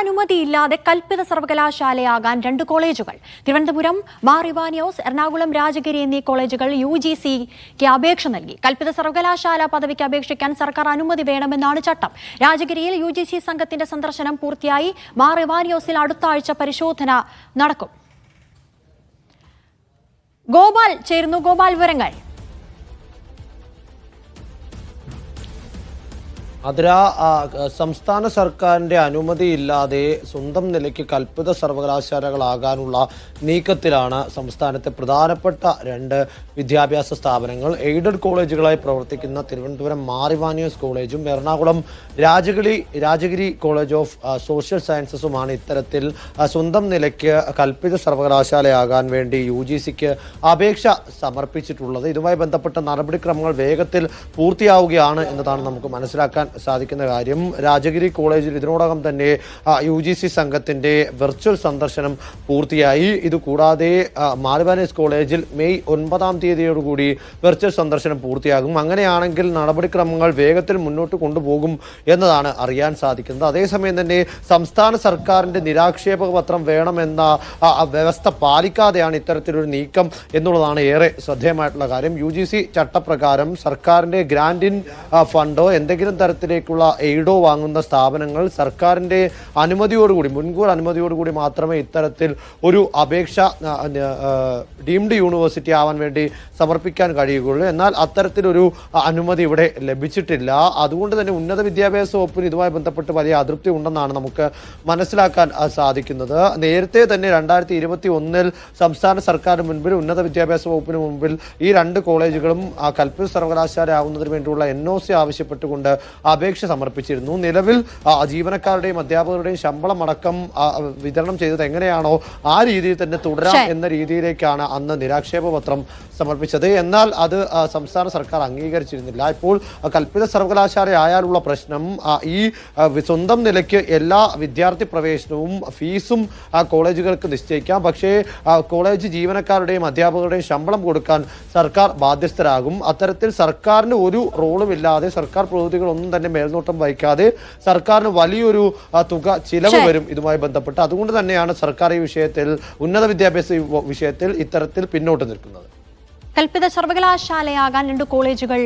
അനുമതിയില്ലാതെ കൽപ്പിത സർവകലാശാലയാകാൻ രണ്ട് കോളേജുകൾ. തിരുവനന്തപുരം മാറിവാനിയോസ് എറണാകുളം രാജഗിരി എന്നീ കോളേജുകൾ യു ജി സിക്ക് അപേക്ഷ നൽകി. കൽപ്പിത സർവകലാശാല പദവിക്ക് അപേക്ഷിക്കാൻ സർക്കാർ അനുമതി വേണമെന്നാണ് ചട്ടം. രാജഗിരിയിൽ യു ജി സി സംഘത്തിന്റെ സന്ദർശനം പൂർത്തിയായി മാറിവാനിയോസിൽ അടുത്ത ആഴ്ച പരിശോധന നടക്കും. ഗോപാൽ ചേരുന്നു. ഗോപാൽ വിവരങ്ങൾ. അതിര സംസ്ഥാന സർക്കാരിന്റെ അനുമതിയില്ലാതെ സ്വന്തം നിലയ്ക്ക് കൽപ്പിത സർവകലാശാലകളാകാനുള്ള നീക്കത്തിലാണ് സംസ്ഥാനത്തെ പ്രധാനപ്പെട്ട രണ്ട് വിദ്യാഭ്യാസ സ്ഥാപനങ്ങൾ. എയ്ഡഡ് കോളേജുകളായി പ്രവർത്തിക്കുന്ന തിരുവനന്തപുരം മാറിവാനിയസ് കോളേജും Ernakulam Rajagiri Rajagiri college of social സയൻസസുമാണ് ഇത്തരത്തിൽ സ്വന്തം നിലയ്ക്ക് കൽപ്പിത സർവകലാശാലയാകാൻ വേണ്ടി യു ജി സിക്ക് അപേക്ഷ സമർപ്പിച്ചിട്ടുള്ളത്. ഇതുമായി ബന്ധപ്പെട്ട നടപടിക്രമങ്ങൾ വേഗത്തിൽ പൂർത്തിയാവുകയാണ് എന്നതാണ് നമുക്ക് മനസ്സിലാക്കാൻ സാധിക്കുന്ന കാര്യം. രാജഗിരി കോളേജിൽ ഇതിനോടകം തന്നെ യു ജി സി സംഘത്തിന്റെ വെർച്വൽ സന്ദർശനം പൂർത്തിയായി. ഇതുകൂടാതെ കൂടാതെ മാലിബാനീസ് കോളേജിൽ മെയ് ഒൻപതാം തീയതിയോടുകൂടി വെർച്വൽ സന്ദർശനം പൂർത്തിയാകും. അങ്ങനെയാണെങ്കിൽ നടപടിക്രമങ്ങൾ വേഗത്തിൽ മുന്നോട്ട് കൊണ്ടുപോകും എന്നതാണ് അറിയാൻ സാധിക്കുന്നത്. അതേസമയം തന്നെ സംസ്ഥാന സർക്കാരിന്റെ നിരാക്ഷേപ പത്രം വേണമെന്ന വ്യവസ്ഥ പാലിക്കാതെയാണ് ഇത്തരത്തിലൊരു നീക്കം എന്നുള്ളതാണ് ഏറെ ശ്രദ്ധേയമായിട്ടുള്ള കാര്യം. യു ചട്ടപ്രകാരം സർക്കാരിന്റെ ഗ്രാൻഡിൻ ഫണ്ടോ എന്തെങ്കിലും തരത്തിലേക്കുള്ള എയ്ഡോ വാങ്ങുന്ന സ്ഥാപനങ്ങൾ സർക്കാരിന്റെ അനുമതിയോടുകൂടി മുൻകൂർ അനുമതിയോടുകൂടി മാത്രമേ ഇത്തരത്തിൽ ഒരു അപേക്ഷ ഡീംഡ് യൂണിവേഴ്സിറ്റി ആവാൻ വേണ്ടി സമർപ്പിക്കാൻ കഴിയുകയുള്ളൂ. എന്നാൽ അത്തരത്തിലൊരു അനുമതി ഇവിടെ ലഭിച്ചിട്ടില്ല. അതുകൊണ്ട് തന്നെ ഉന്നത വിദ്യാഭ്യാസ വകുപ്പിന് ഇതുമായി ബന്ധപ്പെട്ട് വലിയ അതൃപ്തി ഉണ്ടെന്നാണ് നമുക്ക് മനസ്സിലാക്കാൻ സാധിക്കുന്നത്. നേരത്തെ തന്നെ രണ്ടായിരത്തി ഇരുപത്തി ഒന്നിൽ സംസ്ഥാന സർക്കാരിന് മുൻപിൽ ഉന്നത വിദ്യാഭ്യാസ വകുപ്പിന് മുൻപിൽ ഈ രണ്ട് കോളേജുകളും കൽപ്പിത സർവകലാശാല ആവുന്നതിന് വേണ്ടിയുള്ള എൻ ഒ സി ആവശ്യപ്പെട്ടുകൊണ്ട് അപേക്ഷ സമർപ്പിച്ചിരുന്നു. നിലവിൽ ജീവനക്കാരുടെയും അധ്യാപകരുടെയും ശമ്പളം അടക്കം വിതരണം ചെയ്തത് എങ്ങനെയാണോ ആ രീതിയിൽ തന്നെ തുടരാം എന്ന രീതിയിലേക്കാണ് അന്ന് നിരാക്ഷേപ പത്രം സമർപ്പിച്ചത്. എന്നാൽ അത് സംസ്ഥാന സർക്കാർ അംഗീകരിച്ചിരുന്നില്ല. ഇപ്പോൾ കൽപ്പിത സർവകലാശാല ആയാലുള്ള പ്രശ്നം ഈ സ്വന്തം നിലയ്ക്ക് എല്ലാ വിദ്യാർത്ഥി പ്രവേശനവും ഫീസും കോളേജുകൾക്ക് നിശ്ചയിക്കാം. പക്ഷേ കോളേജ് ജീവനക്കാരുടെയും അധ്യാപകരുടെയും ശമ്പളം കൊടുക്കാൻ സർക്കാർ ബാധ്യസ്ഥരാകും. അത്തരത്തിൽ സർക്കാരിന് ഒരു റോളും ഇല്ലാതെ സർക്കാർ പ്രവൃത്തികളൊന്നും തന്നെ മേൽനോട്ടം വഹിക്കാതെ സർക്കാരിന് വലിയൊരു തുക ചിലവ് വരും ഇതുമായി ബന്ധപ്പെട്ട്. അതുകൊണ്ട് തന്നെയാണ് സർക്കാർ ഈ വിഷയത്തിൽ ഉന്നത വിദ്യാഭ്യാസ വിഷയത്തിൽ ഇത്തരത്തിൽ പിന്നോട്ട് നിൽക്കുന്നത്. കൽപ്പിത സർവകലാശാലയാകാൻ രണ്ട് കോളേജുകൾ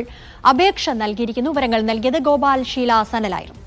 അപേക്ഷ നൽകിയിരിക്കുന്നു. വിവരങ്ങൾ നൽകിയത് ഗോപാൽ ഷീല സനലായിരുന്നു.